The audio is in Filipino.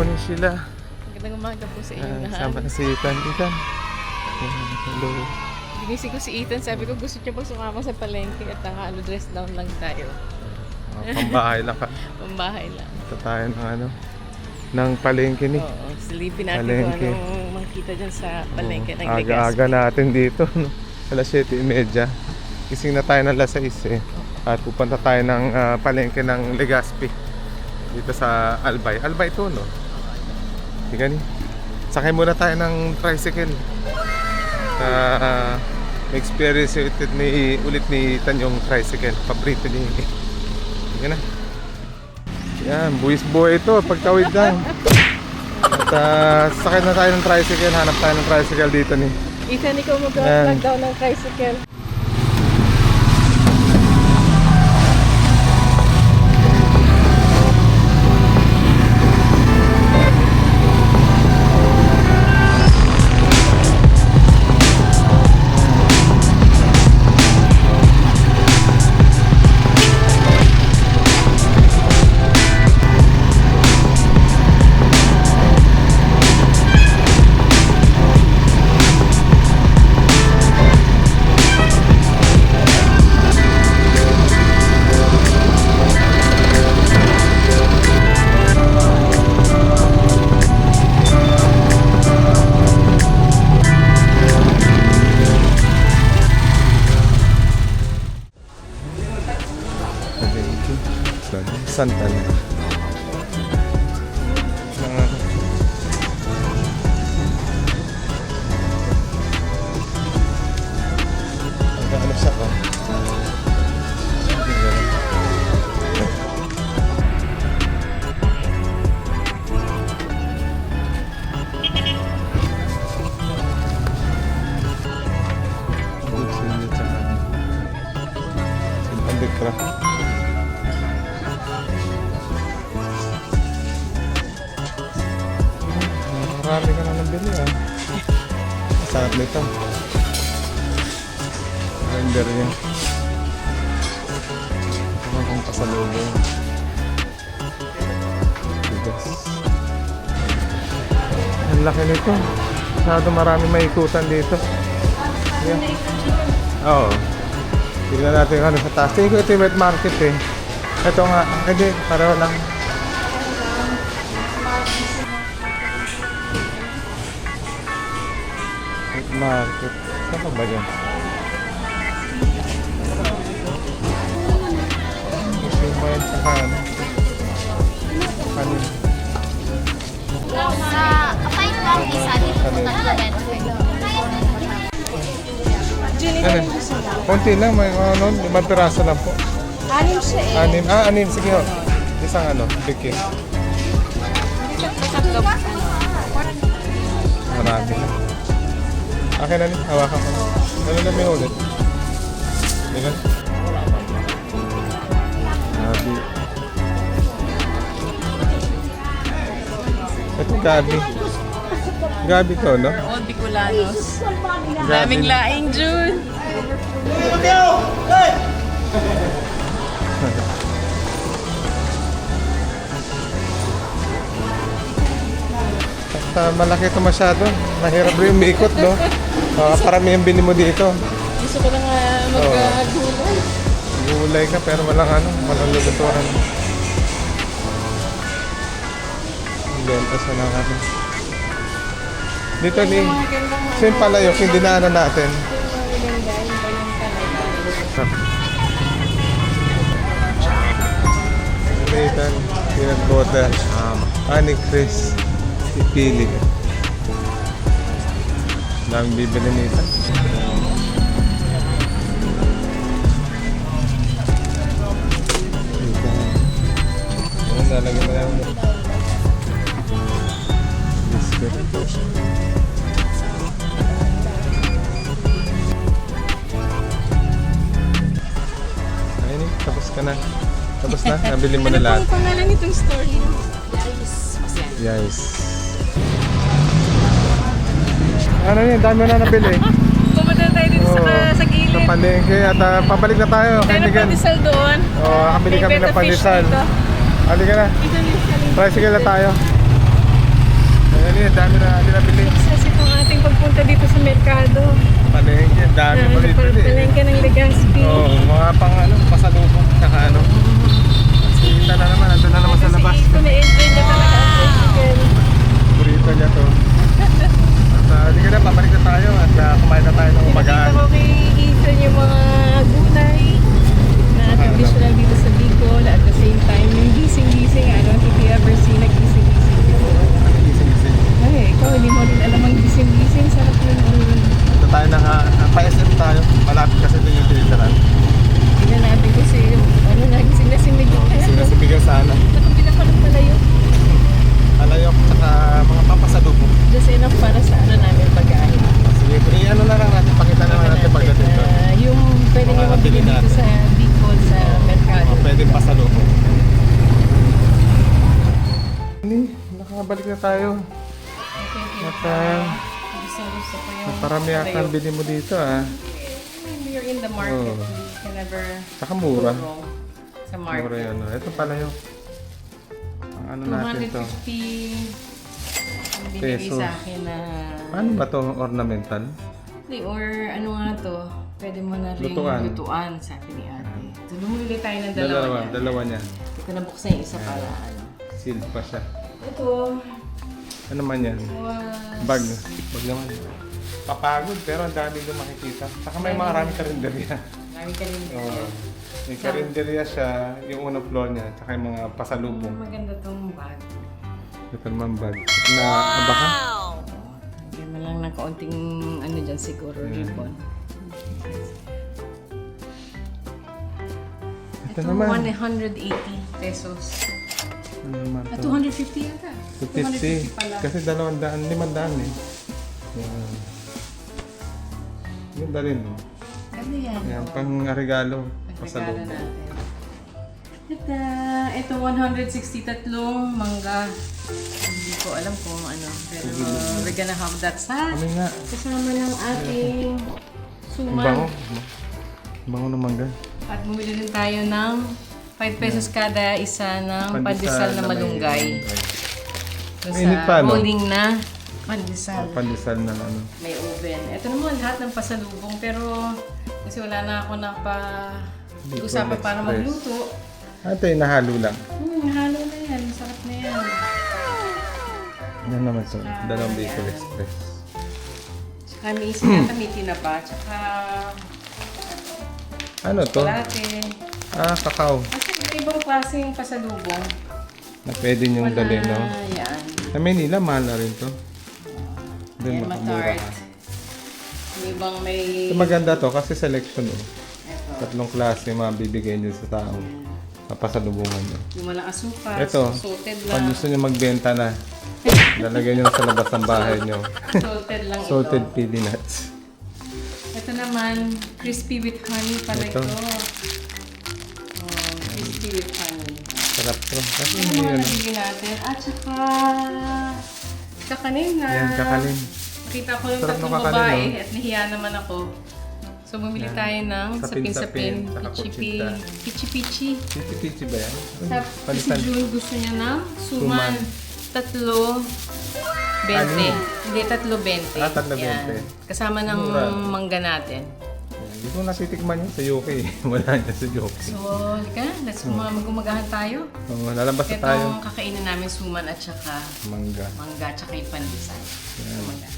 morning, Sheila. Magandang umaga po sa inyo Uh, lahat. sama si Ethan. Ethan. Ayan, Hello. Ginisi ko si Ethan, sabi ko gusto niya pag sumama sa palengke at ang ano, dress down lang tayo. Uh, pambahay lang ka. Pambahay lang. Ito tayo ng ano, ng palengke ni. Oo, silipin natin Palengke. kung anong makita dyan sa palengke ng Legazpi. Aga-aga natin dito. No? Alas 7.30. Gising na tayo ng alas 6 eh. At pupunta tayo ng ah, palengke ng Legazpi. Dito sa Albay. Albay to, no? Hindi ni. Sakay muna tayo ng tricycle. Uh, experience ulit ni, ulit ni Tan yung tricycle. Paborito ni Sige na. Yan, buwis buhay ito. Pagtawid lang. At ah, sakay na tayo ng tricycle. Hanap tayo ng tricycle dito ni. Ethan, ikaw Yan. mag-vlog daw ng tricycle. Santa na. Marami ka na nabili ah. Sarap nito. Render niya. Ano kung pasalubong. Bigas. Ang laki nito. Masyado marami maikutan dito. Oo. Tignan natin ano sa taas. Tingin ko ito yung wet market eh. Ito nga. Hindi, pareho lang. Wet market. Saan ba dyan? Gusto mo yan sa ano? Kanin. Sa apay lang isa dito po tayo Ano? Konti lang, may ano, limang piraso lang po. Anim siya eh. Anim, ah, anim, sige ho. Isang ano. Tatlo. Marami na. Akin na rin, hawakan ko. Ano na may ulit? Ilan? Gabi. Ito gabi. Gabi to, no? Oh, Bicolanos. Daming laing, June. At ah, malaki ito masyado. Mahirap rin umiikot, no? Uh, parami yung bili mo dito. Gusto ko lang uh, mag-gulay. Gulay ka pero walang ano, walang lutuan. Benta sa lang ano. Dito ni, same pala yung hindi na natin. Nathan, peanut butter, honey crisp, pipili. Daming bibili nito. Ayan, lalagyan na lang. Biscuit. Ayun eh, tapos ka na. Tapos na, nabili mo na Ano lahat. pong pangalan nitong store? Yes. Ano yun, dami na nabili. Pumunta tayo dito Oo, sa, sa gilid. Sa palengke at ah, pabalik na tayo. Tayo Miguel. pandesal doon. Oo, nakabili May kami ng pandesal. dito. Halika na. Tricycle na tayo. Kanina, dami na nabili. Success itong ating pagpunta dito sa Merkado. Palengke, dami pa eh. palengke ng Legazpi. Oo, mga pang ano, pasalubong, saka ano. Kita na naman, ando na naman sa labas. Ito na-enjoy niya talaga ang tricycle. Burrito niya to. Uh, di ka na, babalik na tayo at uh, kumain na tayo ng umagaan. Pinakita ko kay Ethan yung mga gulay na traditional dito sa Bicol. At the same time, yung gising-gising. I don't think you ever see nag-gising-gising before. Gising-gising. Ay, ikaw, hindi mo rin alam ang gising-gising. Sarap yun. Mm. Ito tayo na nga, uh, pa-SM tayo. Malapit kasi ito yung tinitaran. Tingnan natin kasi yung ano na, gising-gising na gulay. Sinasibigan sana. Nakabila pa ng palayo. Alayok, saka mga papasalubong. Just enough para sa ano namin pag-aari. Sige, i-ano na lang natin, pakita naman natin pagdating doon. Ah, yung pwede Mga nyo mabili nabili dito natin. sa Bicol, sa Mercado. Oh, pwede pasalubong. Ni, nakabalik na tayo. At uh, Gusto-gusto ko yung parami yata ang bili mo dito ah. You're in the market, Oo. you can never Saka mura. go sa Mura market. yun. ah. Ito pala yung ang ano natin to. 250 ang binigay Pesos. sa akin na Ano ba to? Ornamental? Hindi, or ano nga to, pwede mo na rin Lutuan. lutuan, sabi ni ate. So, bumili tayo ng dalawa, Dalawa. niyan. Dalawa niya. Hindi ko nabuksan yung isa para ano. Sealed pa siya. Ito Ano man yan? was... Bag. Bag naman. Papagod pero ang dami doon makikita. Saka may maraming karinderya. Marami ka rin. Oo. May karinderya siya, yung unang floor niya, tsaka yung mga pasalubong. Maganda tong bag. Ito naman bag. Na abaka? Hindi mo lang ng kaunting ano dyan siguro, ribbon. Ito Ito, naman. 180 pesos. Ano naman Ah, to? 250 yata. 250. pala. Kasi dalawang daan, limang daan eh. Yan. Yung dalhin mo. Ano yan? Yan, pang regalo. Pagregalo Pasalubong. natin. Ito, ito 163 mangga. Hindi ko alam kung ano. Pero we're gonna have that sa Kami nga. kasama ng ating Ang bango. suman. Ang Bango ng mangga. At bumili din tayo ng 5 pesos kada isa ng Pandesal na malunggay. Mainit sa pa, no? rolling na pandesal. Pandesal na ano. May oven. Ito naman lahat ng pasalubong pero kasi wala na ako na pa usapan para Express. magluto. Ah, Ito yung nahalo lang. Hmm, halo na yan. Masarap na yan. Yan naman. Ah, Dalawang Bicol Express. Tsaka may isa yata may tinapa. Tsaka Ano to? latte. Ah, kakao. Kasi ibang klaseng pasalubong. Na pwede niyong dalhin, no? Yan. Sa Manila, mahal na rin to. Doon Yan, makamura matart. ka. May ibang may... Ito maganda to kasi selection oh. Ito. Tatlong klase yung mga bibigay niyo sa tao. Papasalubungan niyo. Yung walang asukal. Ito, Salted Pag lang. gusto niyo magbenta na, lalagay niyo sa labas ng bahay niyo. Salted lang Salted ito. pili nuts. Ito naman, crispy with honey pala Ito. ito. With honey. Sarap to. Kasi Ano hindi mga ano. nabili natin? At saka... Kakanin na. Yan, kakanin. Nakita ko yung Sarap tatlong ng kakanin, babae at nahiya naman ako. So, bumili Yan. tayo ng Sapin-sapin, sapin-sapin, saka kutsita. pichi-pichi. Pichi-pichi ba yan? Sa, si Palitan. June gusto niya ng suman. Suman. Tatlo, 20. Anim. Hindi, tatlo 20. Ah, tatlo Yan. 20. Kasama ng Mura. mangga natin. Hindi ko natitikman yun sa UK. Wala niya sa UK. So, halika, let's mm. magumagahan tayo. Oh, lalabas na tayo. Itong kakainin namin suman at saka Mangga. mangga at saka yung pandesal. Yan. Mangga.